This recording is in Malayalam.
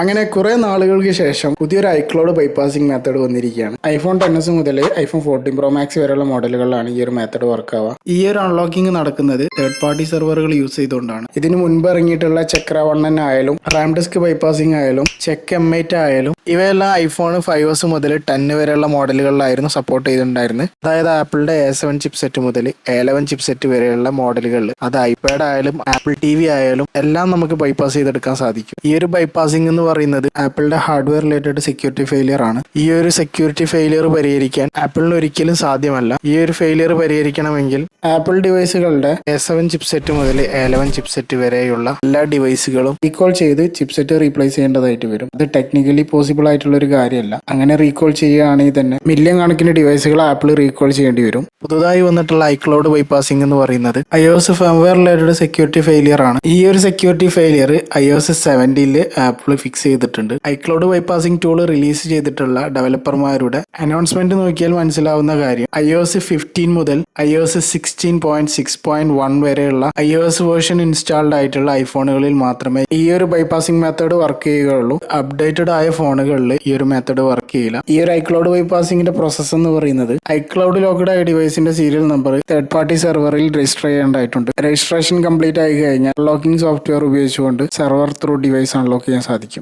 അങ്ങനെ കുറെ നാളുകൾക്ക് ശേഷം പുതിയൊരു ഐക്ലോഡ് ബൈപ്പാസിംഗ് മെത്തേഡ് വന്നിരിക്കുകയാണ്. ഐഫോൺ ടെൻ എസ് മുതൽ ഐഫോൺ ഫോർട്ടീൻ പ്രോ മാക്സ് വരെയുള്ള മോഡലുകളിലാണ് ഈ ഒരു മെത്തേഡ് വർക്ക് ആവുക. ഈ ഒരു അൺലോക്കിംഗ് നടക്കുന്നത് തേർഡ് പാർട്ടി സെർവറുകൾ യൂസ് ചെയ്തുകൊണ്ടാണ്. ഇതിന് മുൻപ് ഇറങ്ങിയിട്ടുള്ള ചെക്ര എൻ ആയാലും റാം ഡിസ്ക് ബൈപ്പാസിംഗ് ആയാലും ചെക്ക് എം എയ്റ്റ് ആയാലും ഇവയെല്ലാം ഐഫോൺ ഫൈവ് എസ് മുതൽ ടെൻ വരെയുള്ള മോഡലുകളിലായിരുന്നു സപ്പോർട്ട് ചെയ്തിട്ടുണ്ടായിരുന്നത്. അതായത് ആപ്പിളിന്റെ എ സെവൻ ചിപ്പ് സെറ്റ് മുതൽ എ ലെവൻ ചിപ്പ് സെറ്റ് വരെയുള്ള മോഡലുകളിൽ അത് ഐപാഡ് ആയാലും ആപ്പിൾ ടി വി ആയാലും എല്ലാം നമുക്ക് ബൈപ്പാസ് ചെയ്തെടുക്കാൻ സാധിക്കും. ഈ ഒരു ബൈപ്പാസിംഗ് എന്ന് പറയുന്നത് ആപ്പിളിന്റെ ഹാർഡ്വെയർ റിലേറ്റഡ് സെക്യൂരിറ്റി ഫെയിലിയർ ആണ്. ഈ ഒരു സെക്യൂരിറ്റി ഫെയിലിയർ പരിഹരിക്കാൻ ആപ്പിളിന് ഒരിക്കലും സാധ്യമല്ല. ഈ ഒരു ഫെയിലിയർ പരിഹരിക്കണമെങ്കിൽ ആപ്പിൾ ഡിവൈസുകളുടെ എ സെവൻ ചിപ്സെറ്റ് മുതൽ എ ലെവൻ ചിപ്സെറ്റ് വരെയുള്ള എല്ലാ ഡിവൈസുകളും റീകോൾ ചെയ്ത് ചിപ്സെറ്റ് റീപ്ലേസ് ചെയ്യേണ്ടതായിട്ട് വരും. അത് ടെക്നിക്കലി പോസിബിൾ ആയിട്ടുള്ള ഒരു കാര്യമല്ല. അങ്ങനെ റീകോൾ ചെയ്യുകയാണെങ്കിൽ തന്നെ മില്യൺ കണക്കിന് ഡിവൈസുകൾ ആപ്പിൾ റീകോൾ ചെയ്യേണ്ടി വരും. പുതുതായി വന്നിട്ടുള്ള ഐക്ലൗഡ് ബൈപ്പാസിംഗ് എന്ന് പറയുന്നത് iOS firmware related security failure ആണ്. ഈ ഒരു സെക്യൂരിറ്റി ഫെയിലിയർ ഐഒഎസ് സെവന്റിയിൽ ആപ്പിൾ ഫിക്സ് ചെയ്തിട്ടുണ്ട്. ഐക്ലൗഡ് ബൈപ്പാസിംഗ് ടൂൾ റിലീസ് ചെയ്തിട്ടുള്ള ഡെവലപ്പർമാരുടെ അനൗൺസ്മെന്റ് നോക്കിയാൽ മനസ്സിലാവുന്ന കാര്യം. ഐ ഒ എസ് ഫിഫ്റ്റീൻ മുതൽ I O S sixteen point six point one വരെയുള്ള I O S version installed ആയിട്ടുള്ള ഐഫോണുകളിൽ മാത്രമേ ഈ ഒരു ബൈപ്പാസിംഗ് മെത്തേഡ് വർക്ക് ചെയ്യുകയുള്ളൂ. അപ്ഡേറ്റഡ് ആയ ഫോണുകളിൽ ഈ ഒരു മെത്തേഡ് വർക്ക് ചെയ്യില്ല. ഈ ഒരു ഐക്ലൗഡ് ബൈപ്പാസിംഗിന്റെ പ്രോസസ്സ് എന്ന് പറയുന്നത് ഐക്ലൗഡ് ലോക്കഡ് ആയ ഡിവൈസിന്റെ സീരിയൽ നമ്പർ തേർഡ് പാർട്ടി സെർവറിൽ രജിസ്റ്റർ ചെയ്യേണ്ടതായിട്ടുണ്ട്. രജിസ്ട്രേഷൻ കംപ്ലീറ്റ് ആയി കഴിഞ്ഞാൽ ലോക്കിംഗ് സോഫ്റ്റ്വെയർ ഉപയോഗിച്ചുകൊണ്ട് സെർവർ ത്രൂ ഡിവൈസ് അൺലോക്ക് ചെയ്യാൻ സാധിക്കും.